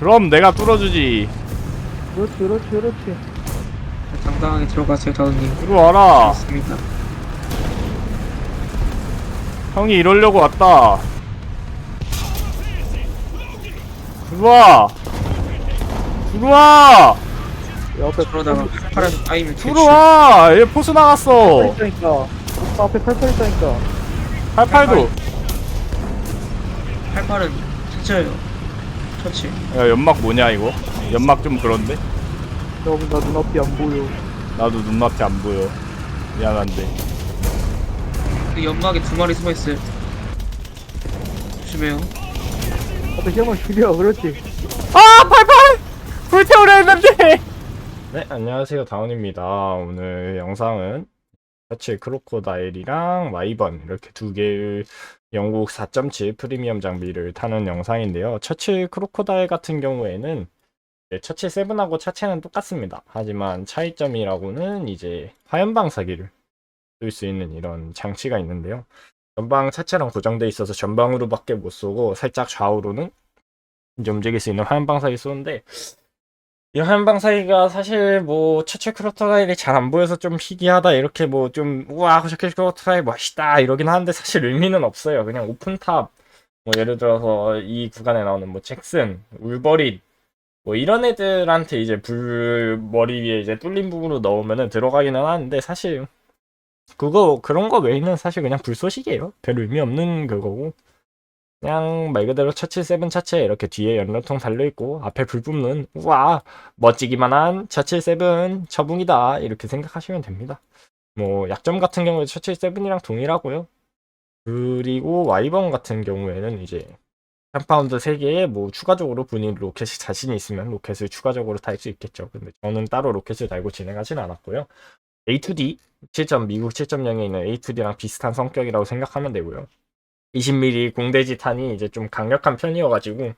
그럼 내가 뚫어주지. 그렇지 그렇지 그렇지. 당당하게 들어가세요 다운님 들어와라. 맞습니다. 형이 이러려고 왔다. 들어와. 들어와. 옆에 그러다가 팔팔한 아이면 들어와. 얘 포스 나갔어. 있다니까. 오빠 앞에 팔팔 있다니까. 88도. 팔팔은 진짜예 요 터치. 야 연막 뭐냐 이거? 연막 좀 그런데? 여러분 나 눈앞이 안 보여. 나도 눈앞이 안 보여. 미안한데. 그 연막에 두 마리 숨어 있어요. 조심해요. 앞에 시험을 죽여 그렇지. 아88 불태우려 했는데! 네 안녕하세요. 다운입니다. 오늘 영상은 터치 크로코다일이랑 와이번 이렇게 두 개의 영국 4.7 프리미엄 장비를 타는 영상인데요. 처치 크로코다일 같은 경우에는 네, 처치 7하고 차체는 똑같습니다. 하지만 차이점이라고는 이제 화염 방사기를 쓸 수 있는 이런 장치가 있는데요. 전방 차체랑 고정돼 있어서 전방으로밖에 못 쏘고 살짝 좌우로는 이제 움직일 수 있는 화염 방사기 쏘는데 이 화염 방사기가 사실 뭐 처치 크로토라일이 잘 안 보여서 좀 희귀하다 이렇게 뭐 좀 우와 처치 크로토라일 멋있다 이러긴 하는데 사실 의미는 없어요. 그냥 오픈탑. 뭐 예를 들어서 이 구간에 나오는 뭐 잭슨 울버린 뭐 이런 애들한테 이제 불 머리 위에 이제 뚫린 부분으로 넣으면은 들어가기는 하는데 사실 그거 그런 거 외에는 사실 그냥 불쏘시개예요. 별 의미 없는 그거고 그냥 말 그대로 처치 세븐 차체 이렇게 뒤에 연료통 달려있고 앞에 불 뿜는 우와 멋지기만 한 처치 세븐 처붕이다 이렇게 생각하시면 됩니다. 뭐 약점 같은 경우에 처치 세븐이랑 동일하고요. 그리고 와이번 같은 경우에는 이제 3파운드 3개에 뭐 추가적으로 본인 로켓이 자신이 있으면 로켓을 추가적으로 달 수 있겠죠. 근데 저는 따로 로켓을 달고 진행하진 않았고요. A2D 7점 미국 7.0에 있는 A2D랑 비슷한 성격이라고 생각하면 되고요 20mm 공대지 탄이 이제 좀 강력한 편이어가지고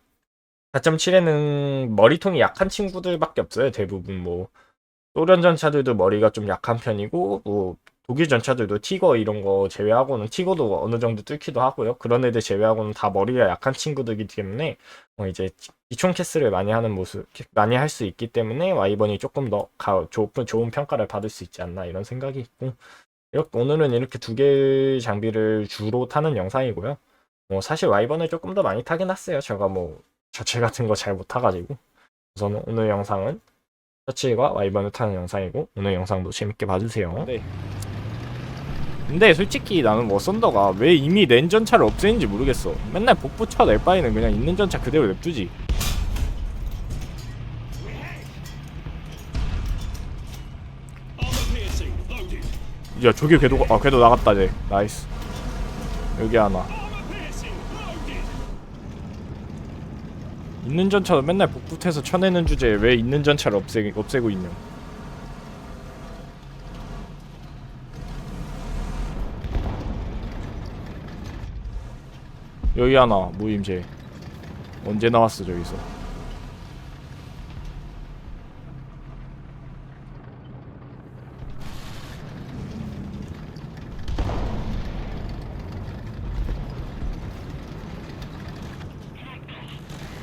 4.7에는 머리통이 약한 친구들밖에 없어요. 대부분 뭐 소련 전차들도 머리가 좀 약한 편이고 뭐 독일 전차들도 티거 이런 거 제외하고는 티거도 어느 정도 뚫기도 하고요. 그런 애들 제외하고는 다 머리가 약한 친구들이기 때문에 어 이제 기총 캐스를 많이 하는 모습 많이 할 수 있기 때문에 와이번이 조금 더 가, 좋은 좋은 평가를 받을 수 있지 않나 이런 생각이 있고 이렇게 오늘은 이렇게 두 개의 장비를 주로 타는 영상이고요. 뭐 사실 와이번을 조금 더 많이 타긴 했어요. 제가 뭐 자체 같은 거 잘 못 타가지고 우선 오늘 영상은 터치과 와이번을 타는 영상이고 오늘 영상도 재밌게 봐주세요. 네. 근데 솔직히 나는 뭐 썬더가 왜 이미 낸 전차를 없애는지 모르겠어. 맨날 복부 쳐낼 바에는 그냥 있는 전차 그대로 냅두지. 야 저기 궤도 아 궤도 나갔다 쟤 나이스. 여기 하나. 있는 전차도 맨날 복붙해서 쳐내는 주제에 왜 있는 전차를 없애, 없애고 있냐. 여기 하나 모임제 언제 나왔어 저기서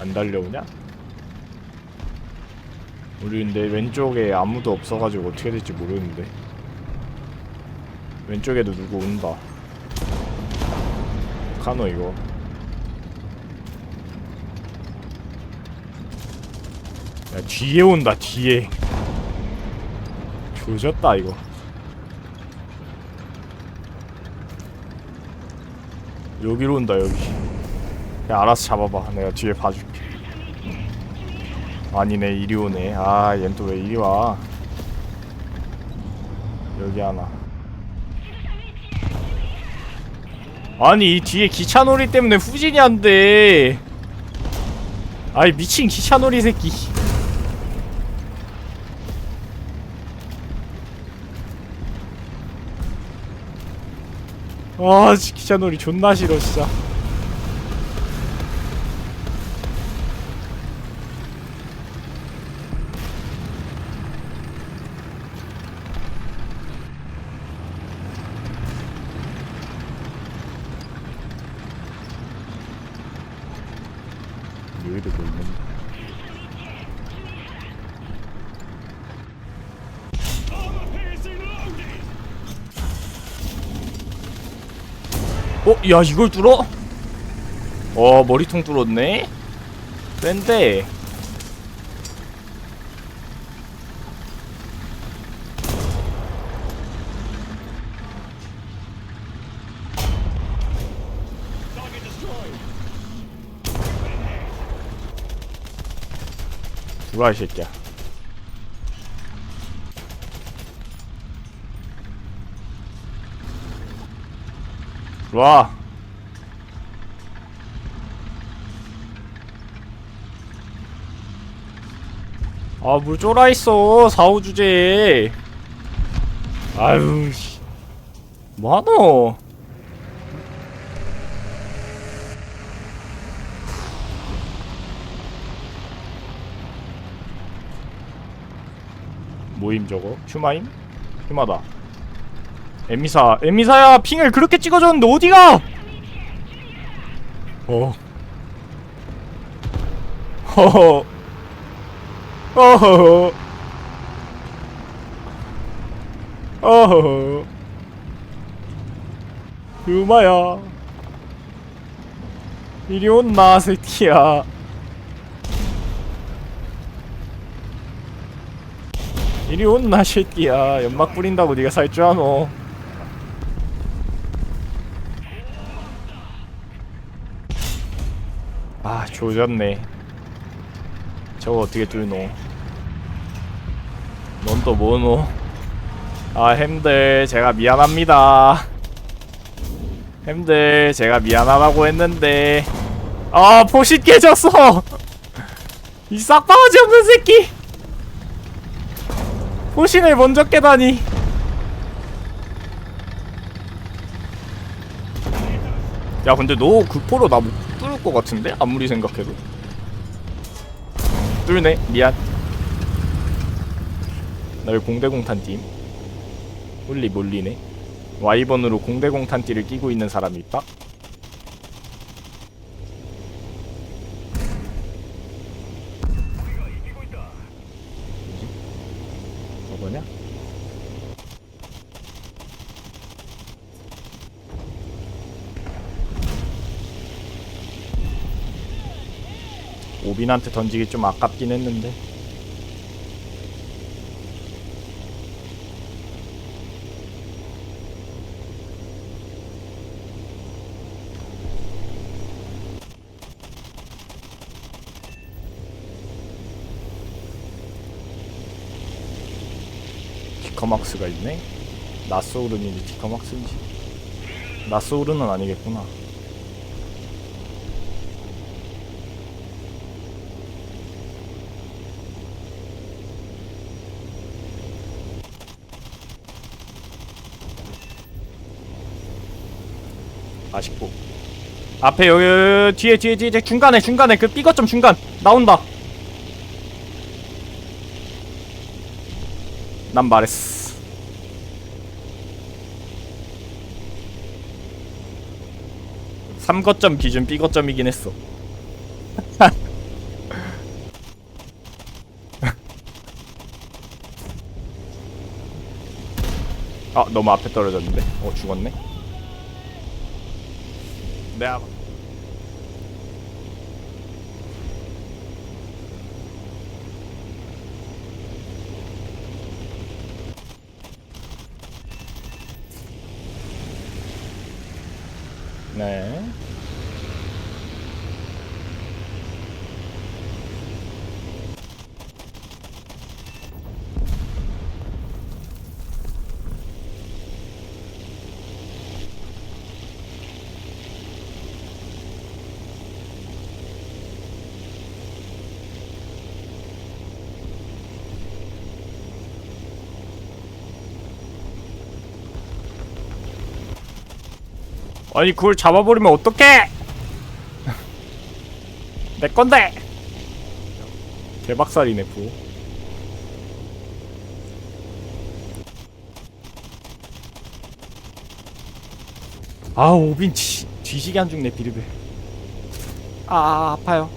안 달려오냐? 우리 근데 왼쪽에 아무도 없어가지고 어떻게 될지 모르는데. 왼쪽에도 누구 온다. 카노 이거. 야 뒤에 온다 뒤에. 조졌다 이거. 여기로 온다 여기. 야 알아서 잡아봐. 내가 뒤에 봐줄게 아니네 이리 오네. 아얜 또 왜 이리 와? 여기 하나. 아니 이 뒤에 기차놀이 때문에 후진이 안돼. 아이 미친 기차놀이 새끼. 아 씨, 기차놀이 존나 싫어 진짜 이러고 있는 어? 야 이걸 뚫어? 어 머리통 뚫었네? 뺀데 들어와 이 새끼야 들어와 아, 물 쫄아 있어. 사후 주제. 아유, 씨. 뭐하노? 모임 저거? 휴마임? 휴마다. 에미사, 에미사야, 핑을 그렇게 찍어줬는데 어디가? 어. 허허. 어허 어허 그마야 이리 온나 새끼야 이리 온나 새끼야. 연막 뿌린다고 네가 살 줄 아노. 아 조졌네. 저거 어떻게 뚫노? 넌 또 뭐노? 아 햄들 제가 미안합니다. 햄들 제가 미안하다고 했는데. 아 포식 깨졌어! 이 싹바가지 없는 새끼 포신을 먼저 깨다니. 야 근데 너 극포로 나 못 뚫을 것 같은데? 아무리 생각해도. 뚫네 미안. 널 공대공탄 팀. 몰리 몰리네. Y번으로 공대공탄 띠를 끼고 있는 사람이 있다? 오빈한테 던지기 좀 아깝긴 했는데. 디커막스가 있네? 나소우른인지 디커막스인지. 나소우른은 아니겠구나 아쉽고. 앞에 여기, 뒤에 뒤에 뒤에 뒤에, 중간에 중간에 그 삐거점 중간 나온다. 난 말했어. 삼거점 기준 삐거점이긴 했어. 아 너무 앞에 떨어졌는데? 어 죽었네 내가 네. 아니 그걸 잡아버리면 어떡해! 내 건데! 개박살이네 부. 아 오빈 지, 뒤지게 안 죽네 비르베. 아, 아 아파요.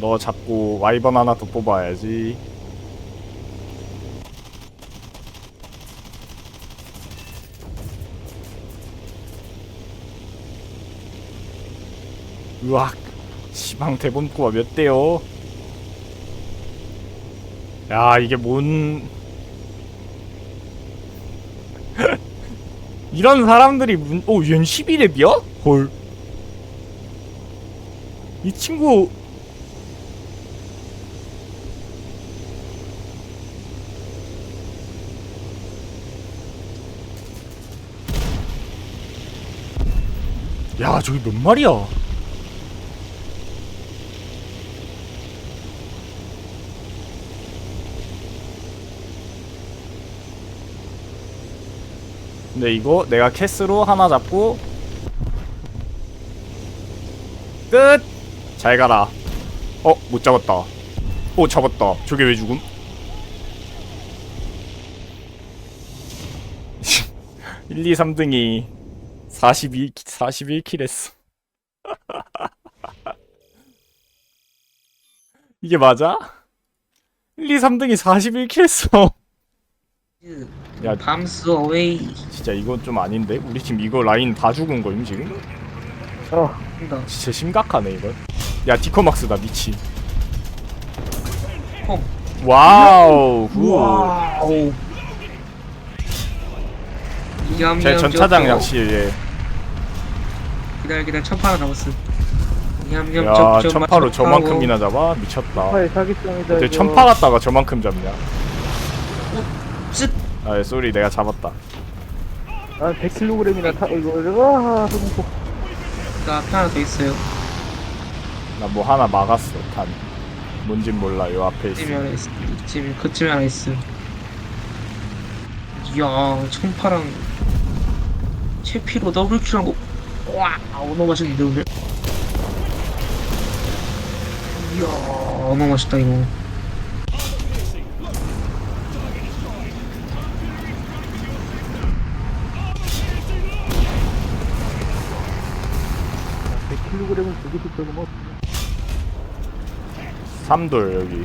너 잡고 와이번 하나 더 뽑아야지. 으악 시방 대본꼬가 몇 대요 야 이게 뭔 이런 사람들이 문... 오, 연 11렙이야? 헐. 이 친구 야, 저기 몇 마리야? 근데 이거 내가 캐스로 하나 잡고 끝! 잘 가라. 어, 못 잡았다. 오, 잡았다. 저게 왜 죽음? 일, 이, 삼등이 42, 41킬 했어. 이게 맞아? 1, 2, 3등이 41킬 했어. 야. 밤스 어웨이 진짜 이건 좀 아닌데? 우리 팀 이거 라인 다 죽은 거임 지금? 어 한다 진짜 심각하네 이거. 야 디코막스다 미치. 어. 와우. 굿. 와우 제 전차장. 약실 예. 기다려 기다려 천파가 남았어 얌얌 야 천파로 맛 저만큼이나 잡아 미쳤다. 파의 사기성이다 이거. 천파 갔다가 저만큼 잡냐? 쯧! 아 쏘리 내가 잡았다. 아 100kg이나 타 이거 와 소금포 나 앞에 하나 더 있어요 나 뭐 하나 막았어 탄. 뭔진 몰라 요 앞에 있어. 이쯤에 하나 있어 이쯤에 그쯤에 하나 있어 이야 천파랑 채피로 더블킬한 거 와, 너무 맛있는데 오늘 이야 너무 맛있다 이거 100kg은 저기도 조금 어 삼돌 여기.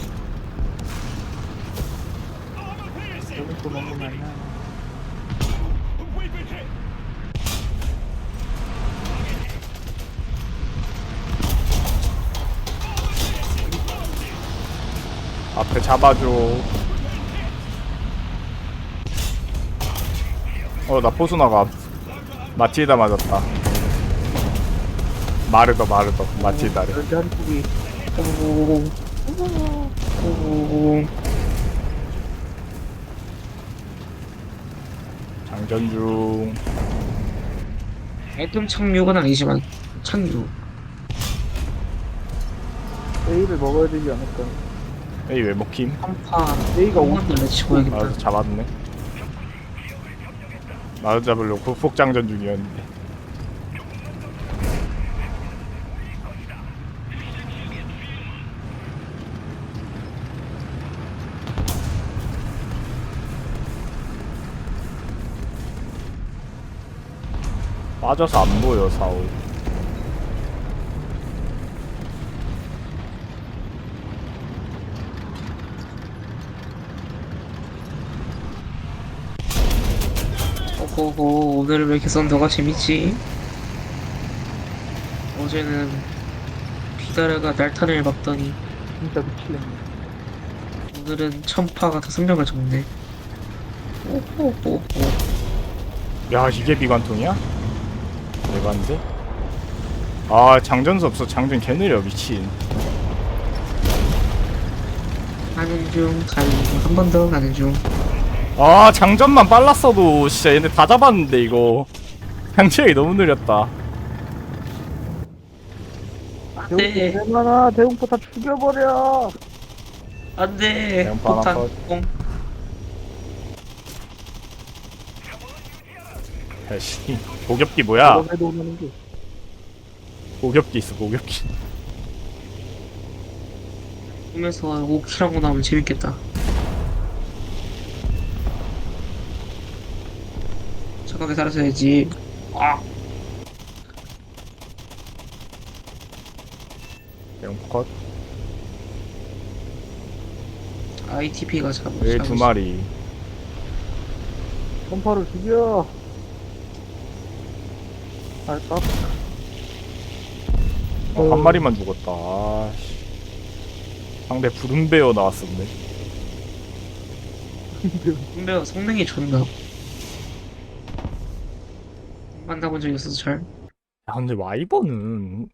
안 나. 앞에 잡아줘. 어, 나 포수 나가 마티에다 맞았다. 마르더, 마르더, 한쪽이 오, 장전 중. 애tum 착륙은 아니지만 착륙 A를 먹어야 되지 않을까 에이, 왜 먹힘? 한파 A가 오 한번 날려치고야겠다 아, 잡았네. 마르 잡으려고 극폭 장전 중이었는데. 빠져서 안 보여 사오. 오호호 오늘은 왜 이렇게 썬더가 재밌지? 어제는 비다르가 날탄을 막더니 진짜 미치겠네 오늘은 천파가 다섯 명을 잡네 오호호호 야 이게 비관통이야? 대반데? 아 장전수 없어. 장전 개 느려 미친. 가는 중 가는 중. 한 번 더 가는 중. 아 장전만 빨랐어도 진짜 얘네 다 잡았는데 이거. 장전이 너무 느렸다. 안돼 대웅포 얼마나 대웅포 다 죽여버려. 안돼. 폭탄 컷. 공 야씨 고겹기 뭐야? 너네도 오는 게 고겹기 있어 고겹기. 꿈에서 5킬하고 나오면 재밌겠다. 착하게 살았어야지. 아! 영컷. ITP가 잡 여기 두 마리? 선파를 죽여 알까? 어, 한 마리만 죽었다. 아, 씨. 상대 부름베어 나왔었네. 근데 성능이 좋나? 만나본 적이 없어서 잘. 야 근데 와이번은